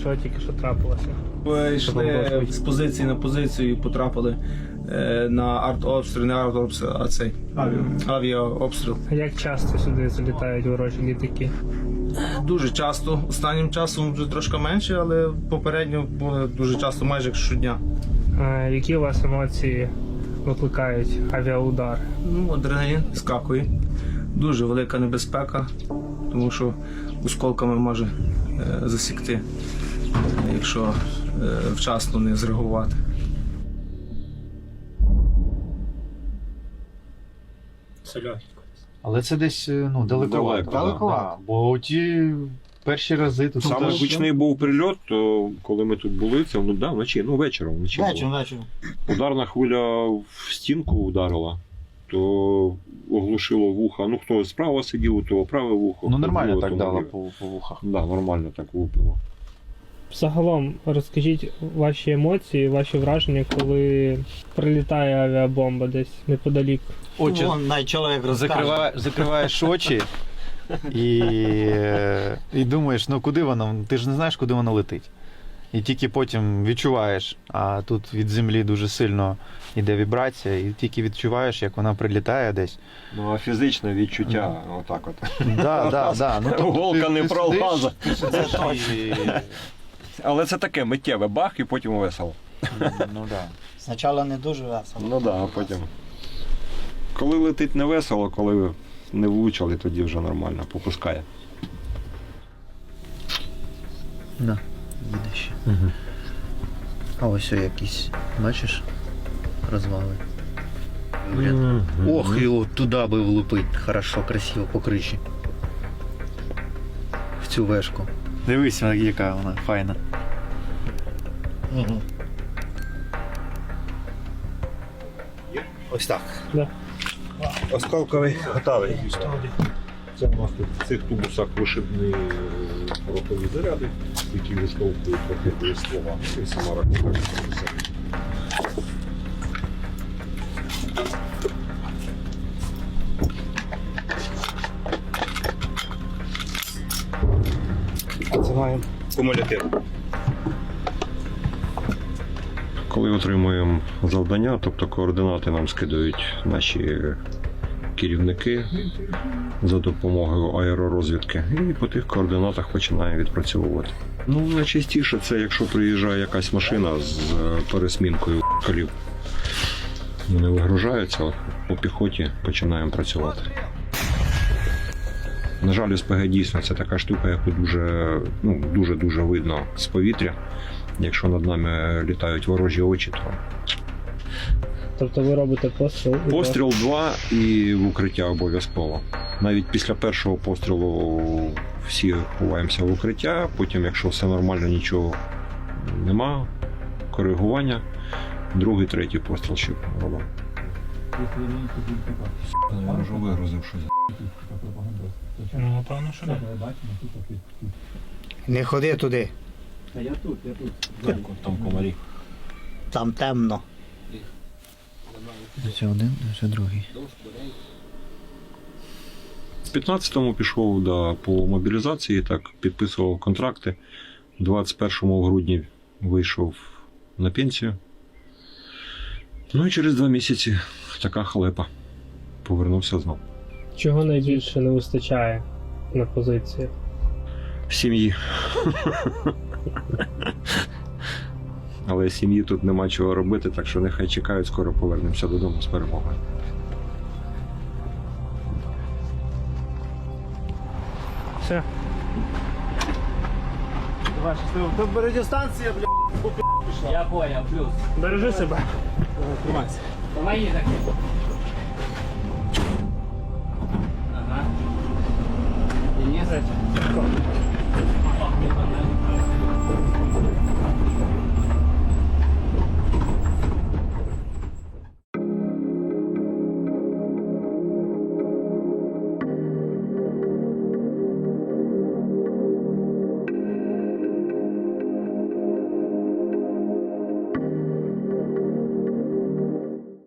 що тільки що трапилося? Ви йшли з позиції на позицію і потрапили е, на артобстріл, не артобстріл, а цей авіаобстріл. А Як часто сюди залітають ворожі літаки? Дуже часто. Останнім часом вже трошки менше, але попередньо було дуже часто, майже як щодня. Е, Які у вас емоції викликають авіаудар? Ну, адреналін скакує. Дуже велика небезпека, тому що осколками може е, засікти, якщо е, вчасно не зреагувати. Але це десь е, ну, далековато. Далеко, да. Да, Бо ті перші рази тут Саме гучний був прильот, то коли ми тут були, це ну, да, вночі, ну вечором вночі. Вечором, вечором. Ударна хвиля в стінку ударила, то оглушило вуха. Ну, хто справа сидів, то праве вухо. Ну нормально так то дало по, по вухах. Да, нормально так лупило. Загалом розкажіть ваші емоції, ваші враження, коли прилітає авіабомба десь неподалік. Очі Вон, най чоловік розкаже. закриває, закриваєш очі і, е, і думаєш, ну куди воно? Ти ж не знаєш, куди воно летить. І тільки потім відчуваєш, а тут від землі дуже сильно йде вібрація, і тільки відчуваєш, як вона прилітає десь. Ну, а фізичне відчуття, отак от. Да, да, да. Ну, тобто Голка ти- не ти пролаза. сидиш, ти сидиш і... Але це таке миттєве бах і потім весело. Ну да. Спочатку не дуже весело. Ну да, а потім. Коли летить не весело, коли не влучили, тоді вже нормально, попускає. На, їде ще. А ось о якісь, бачиш, розвали. Уряд. Ох, його туди би влупить. Хорошо, красиво по криші. В цю вешку. Дивись, яка вона файна. Угу. Ось так. Осколковий готовий. Це у нас тут в цих тубусах вишибні порохові заряди, які виштовхують ракети з слова. І сама ракета. Це маємо кумулятив. Коли отримуємо завдання, тобто координати нам скидають наші керівники за допомогою аеророзвідки, і по тих координатах починаємо відпрацьовувати. Ну, найчастіше це якщо приїжджає якась машина з е, пересмінкою колів. Вони вигружаються, по піхоті починаємо працювати. На жаль, СПГ дійсно це така штука, яку дуже ну, дуже-дуже видно з повітря. Якщо над нами літають ворожі очі, то Тобто ви робите постріл. і постріл два і в укриття обов'язково. Навіть після першого пострілу всі ховаємося в укриття. Потім, якщо все нормально, нічого нема, коригування, другий, третій постріл ще робимо. Я вже вигрузив щось. Ну, напевно, що так. Не ходи туди, А я тут, я тут. Там комарі. там темно. Ось один, ось другий. В 15-му пішов да, по мобілізації, так, підписував контракти. 21 грудні вийшов на пенсію. Ну і через два місяці така халепа. Повернувся знову. Чого найбільше не вистачає на позиціях? Сім'ї. Але сім'ї тут нема чого робити, так що нехай чекають, скоро повернемося додому з перемогою. Все. Я понял, плюс. Бережи себе. Помоги так. Ага. Денис.